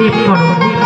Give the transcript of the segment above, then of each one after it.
দেব করো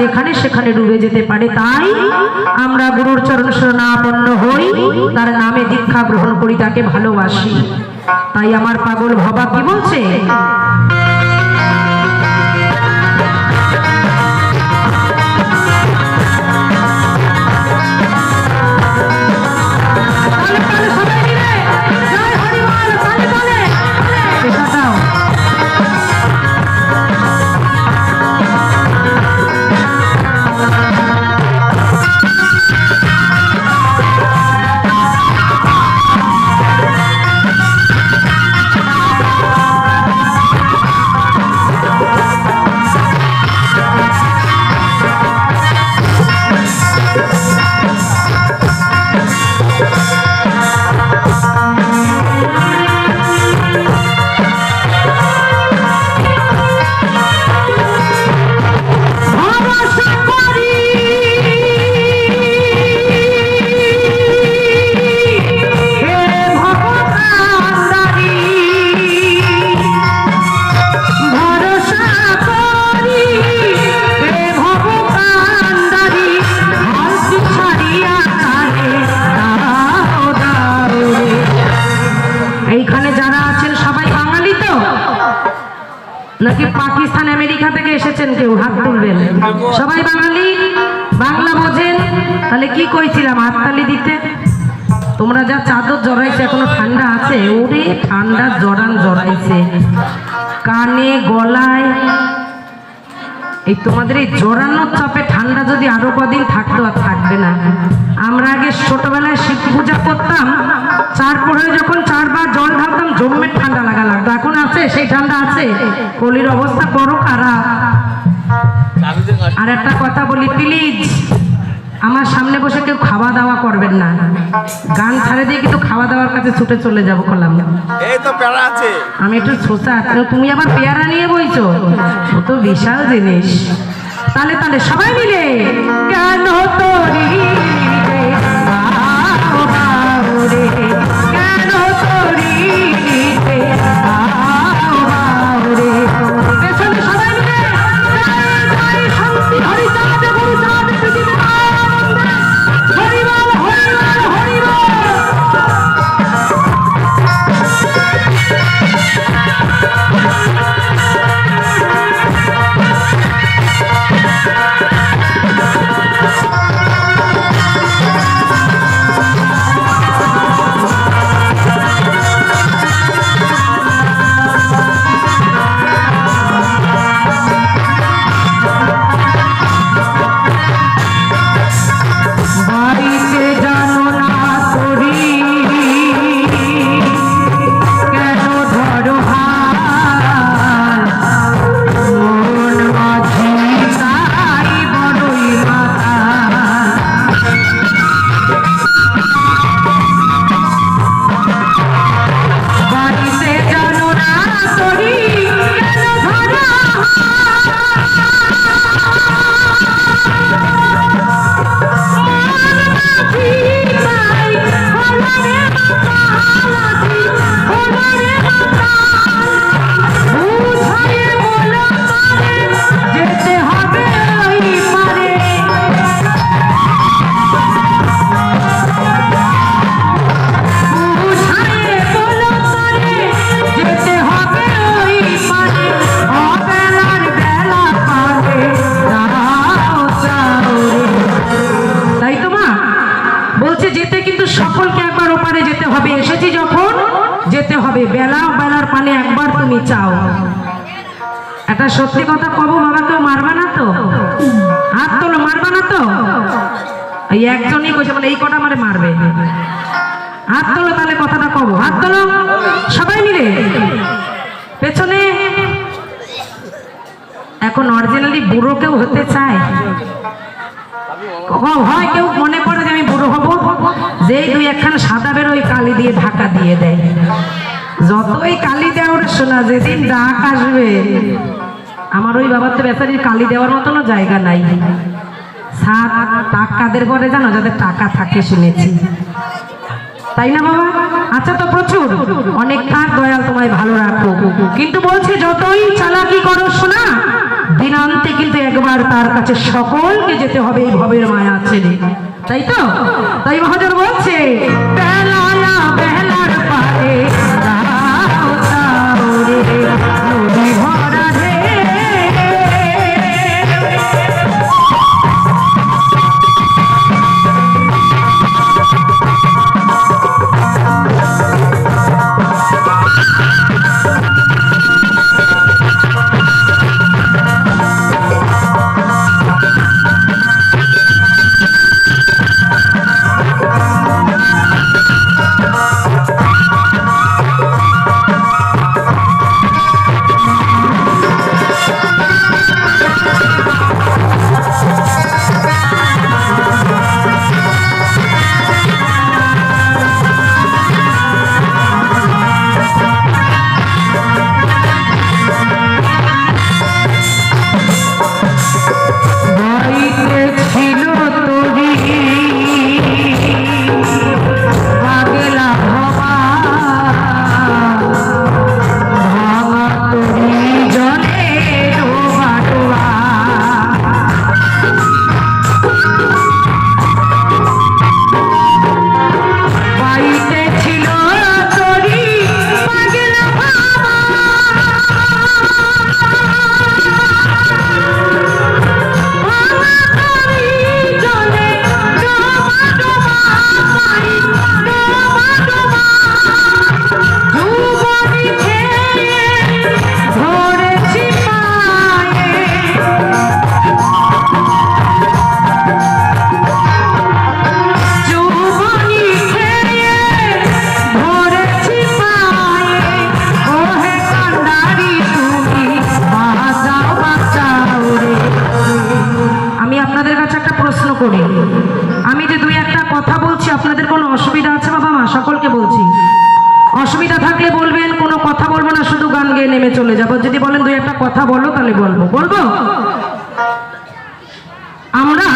যেখানে সেখানে ডুবে যেতে পারে, তাই আমরা গুরুর চরণ শরণাপন্ন হই, তার নামে দীক্ষা গ্রহণ করি, তাকে ভালোবাসি। তাই আমার পাগল ভবা কি বলছে? নাকি পাকিস্তান, আমেরিকা থেকে এসেছেন কেউ? হাত তুলবেন। সবাই বাঙালি? বাংলা বোঝেন? তাহলে কি কইছিলাম, হাততালি দিতে? তোমরা যা চাদর জড়াইছে, এখনও ঠান্ডা আছে? ওরে ঠান্ডা জড়ান জড়াইছে। কানে গলায় এই তোমাদের এই জড়ানোর চাপে ঠান্ডা যদি আরও কদিন থাকতো আর থাকবে না। আমরা আগে ছোটবেলায় শিব পূজা করতাম চার পরে যখন চারবার জল ঢালতাম জমে ঠান্ডা লাগা লাগতো এখন আছে সেই ঠান্ডা আছে। কলির অবস্থা বড় খারাপ আর একটা কথা বলি প্লিজ। আমার সামনে বসে কেউ খাওয়া দাওয়া করবেন না। গান ছাড়ে দিয়ে কিন্তু খাওয়া দাওয়ার কাছে ছুটে চলে যাব কলাম। এই তো প্যারা আছে। আমি একটু ছোচা তুমি আবার পেয়ারা নিয়ে বইছো? ও তো বিশাল জিনিস। তাহলে তাহলে সবাই মিলে কেন তোরি কেন তোরি সত্যি কথা কব, বাবা কেউ মারবা না তো। হাত তোলো, মারবা না তো। এই একজনই কইছে বলে, এই কটা মারে মারবে? হাত তোলো তাহলে কথাটা কব। হাত তোলো, সবাই মিলে। পেছনে। এখন অরিজিনালি বুড়ো কেউ হতে চায়। হয় কেউ মনে করে যে আমি বুড়ো হব? যেই দুই একখান সাদা বের ওই কালি দিয়ে ঢাকা দিয়ে দেয়। যতই কালি দেওয়ার শোনা যেদিন ডাক আসবে। আমার ওই বাবার তো বেচারির কালি দেওয়ার মতনও জায়গা নাই। সাত টাকাদের পরে জানো, যাদের টাকা থাকে শুনেছি। তাই না বাবা? আচ্ছা তো প্রচুর। অনেক থাক, দয়াল তোমায় ভালো রাখো কিন্তু বলছে, যতই চালাকি করো শোনা দিনান্তে কিন্তু একবার তার কাছে সকলকে যেতে হবে এই ভবের মায়া ছেড়ে। তাই তো? তাই মহাজন বলছে গেয়ে নেমে চলে যাব। যদি বলেন দুই একটা কথা বলো, তাহলে বলব। বলব? আমরা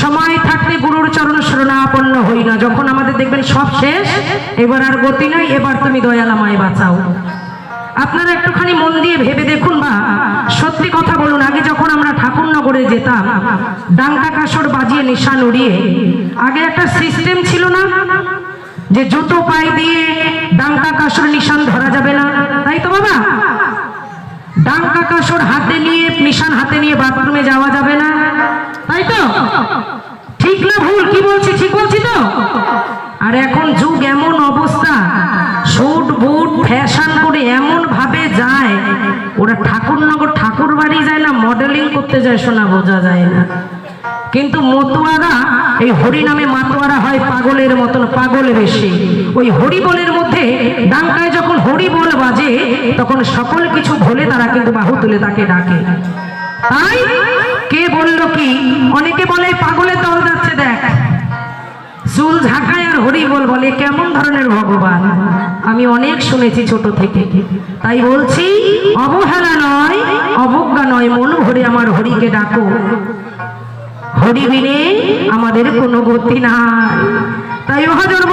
সময় থাকতে গুরুর চরণ শরণাপন্ন হই না। যখন আমাদের দেখবেন সব শেষ, এবার আর গতি নাই, এবার তুমি দয়ালামায় বাঁচাও। আপনারা একটুখানি মন দিয়ে ভেবে দেখুন বা। সত্যি কথা বলুন, আগে যখন আমরা ঠাকুরনগরে যেতাম ডাঙ্কা কাসর বাজিয়ে নিশান উড়িয়ে, আগে একটা সিস্টেম ছিল না? যে জুতো পায়ে দিয়ে ডাঙ্কা কাসর নিশান ধরা যাবে না। তাই তো বাবা। ডাঙ্কা কাসর হাতে নিয়ে, নিশান হাতে নিয়ে বাথরুমে যাওয়া যাবে না। তাই তো? ঠিক না ভুল? কি বলছি? ঠিক বলছি তো? আর এখন যুগ এমন অবস্থা শুট বুট, ফ্যাশন করে এমন ভাবে যায়, ওরা ঠাকুরনগর ঠাকুর বাড়ি যায় না, মডেলিং করতে যায় শোনা বোঝা যায় না। কিন্তু মতুয়ারা এই হরি নামে মাতোয়ারা হয় পাগলের মতন পাগল বেশি। ওই হরি বলের মধ্যে ডাঙ্কায় যখন হরি বল বাজে, তখন সকল কিছু ভুলে তারা কিন্তু বাহু তুলে তাকে ডাকে। তাই কে বলল কি? অনেকে বলে, পাগলের দল যাচ্ছে দেখ। চুল ঝাঁকায় আর হরি বল বলে, কেমন ধরনের ভগবান? আমি অনেক শুনেছি ছোট থেকে। তাই বলছি, অবহেলা নয়, অবজ্ঞা নয়, মন ভরে আমার হরিকে ডাকো। হরি বিনে আমাদের কোনো গতি নাই। তাই মহাজন